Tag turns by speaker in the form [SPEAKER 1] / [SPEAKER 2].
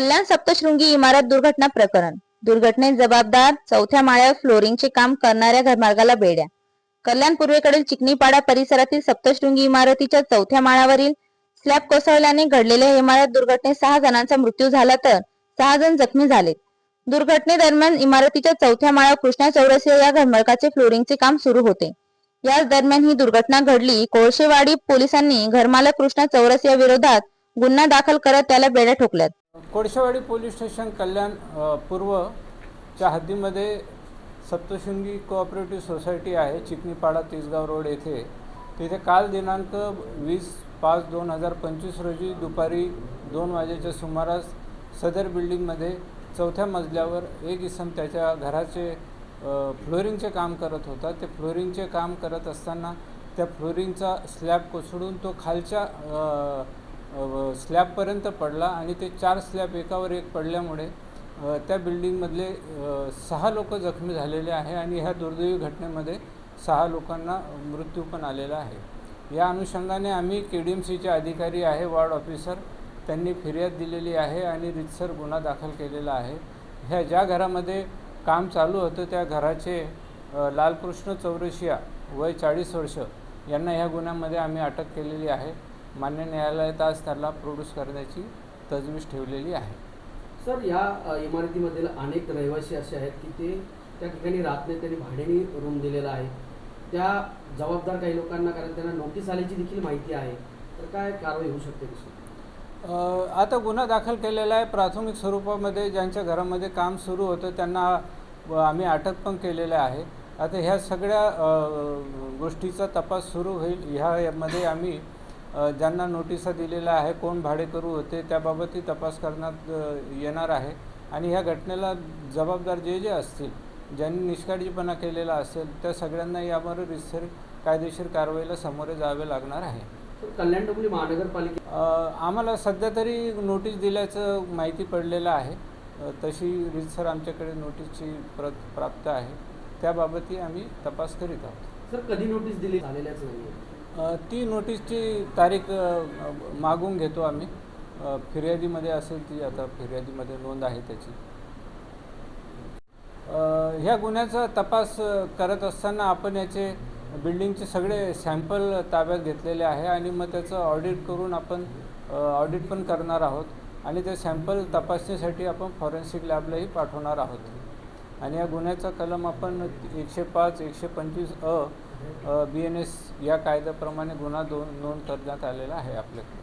[SPEAKER 1] कल्याण सप्तशृंगी इमारत दुर्घटना प्रकरण. दुर्घटनेत जबाबदार चौथ्या माळ्यावर फ्लोरिंगचे काम करणाऱ्या घरमार्गाला बेड्या. कल्याण पूर्वेकडील चिकनीपाडा परिसरातील सप्तशृंगी इमारतीच्या चौथ्या माळ्यावरील स्लॅब कोसळल्याने घडलेल्या इमारत दुर्घटनेत सहा जणांचा मृत्यू झाला तर सहा जण जखमी झाले. दुर्घटनेदरम्यान इमारतीच्या चौथ्या माळ्यावर कृष्णा चौरसिया या घरमार्गाचे फ्लोरिंगचे काम सुरू होते. याच दरम्यान ही दुर्घटना घडली. कोळशेवाडी पोलिसांनी घरमालक कृष्णा चौरसिया विरोधात गुन्हा दाखल करत त्याला बेड्या ठोकल्यात.
[SPEAKER 2] कोळशेवाडी पोलीस स्टेशन कल्याण पूर्वच्या हद्दीमध्ये सप्तशृंगी कोऑपरेटिव्ह सोसायटी आहे चिकनीपाडा तिसगाव रोड येथे. तिथे काल दिनांक वीस पाच दोन हजार पंचवीस रोजी दुपारी दोन वाजेच्या सुमारास सदर बिल्डिंगमध्ये चौथ्या मजल्यावर एक इसम त्याच्या घराचे फ्लोरिंगचे काम करत होता. ते फ्लोरिंगचे काम करत असताना त्या फ्लोरिंगचा स्लॅब कोसळून तो खालच्या स्लॅबपर्यंत पडला आणि ते चार स्लॅब एकावर एक पडल्यामुळे त्या बिल्डिंगमधले सहा लोक जखमी झालेले आहे आणि ह्या दुर्दैवी घटनेमध्ये सहा लोकांना मृत्यू पण आलेला आहे. या अनुषंगाने आम्ही के डी एम सीचे अधिकारी आहे वार्ड ऑफिसर त्यांनी फिर्याद दिलेली आहे आणि रितसर गुन्हा दाखल केलेला आहे. ह्या ज्या घरामध्ये काम चालू होतं त्या घराचे लालकृष्ण चौरशिया वय चाळीस वर्ष यांना ह्या गुन्ह्यामध्ये आम्ही अटक केलेली आहे. मान्य न्यायालयात आज त्याला प्रोड्यूस करण्याची तजवीज ठेवलेली आहे.
[SPEAKER 3] सर या इमारतीमधील अनेक रहिवासी असे आहेत की ते त्या ठिकाणी राहत नाही त्यांनी भाड्याने रूम दिलेला आहे. त्या जबाबदार काही लोकांना कारण त्यांना नोटीस आल्याची देखील माहिती आहे. तर काय कारवाई होऊ शकते
[SPEAKER 2] अ, आता गुन्हा दाखल केलेला आहे. प्राथमिक स्वरूपामध्ये ज्यांच्या घरामध्ये काम सुरू होतं त्यांना आम्ही अटक पण केलेलं आहे. आता ह्या सगळ्या गोष्टीचा तपास सुरू होईल. ह्यामध्ये आम्ही ज्यांना नोटिसा दिलेल्या आहे कोण भाडेकरू होते त्याबाबतही तपास करण्यात येणार आहे. आणि ह्या घटनेला जबाबदार जे जे असतील ज्यांनी निष्काळजीपणा केलेला असेल त्या सगळ्यांना यावर रितसर कायदेशीर कारवाईला सामोरे जावे लागणार आहे.
[SPEAKER 3] कल्याण डोंबिवली महानगरपालिके
[SPEAKER 2] आम्हाला सध्या तरी नोटीस दिल्याचं माहिती पडलेलं आहे. तशी रीतसर आमच्याकडे नोटीसची प्रत प्राप्त आहे. त्याबाबतही आम्ही तपास करीत आहोत.
[SPEAKER 3] सर कधी नोटीस दिली झालेल्याच नाही
[SPEAKER 2] ती नोटीसची तारीख मागून घेतो आम्ही. फिर्यादीमध्ये असेल ती आता फिर्यादीमध्ये नोंद आहे त्याची. ह्या गुन्ह्याचा तपास करत असताना आपण याचे बिल्डिंगचे सगळे सॅम्पल ताब्यात घेतलेले आहे आणि मग त्याचं ऑडिट करून आपण ऑडिट पण करणार आहोत. आणि ते सॅम्पल तपासणीसाठी आपण फॉरेन्सिक लॅबलाही पाठवणार आहोत. आणि या गुन्ह्याचा कलम आपण एकशे पाच एकशे पंचवीस अ बी एन एस या कायद्याप्रमाणे गुन्हा दोन नोंद करण्यात आलेला आहे आपल्याकडे.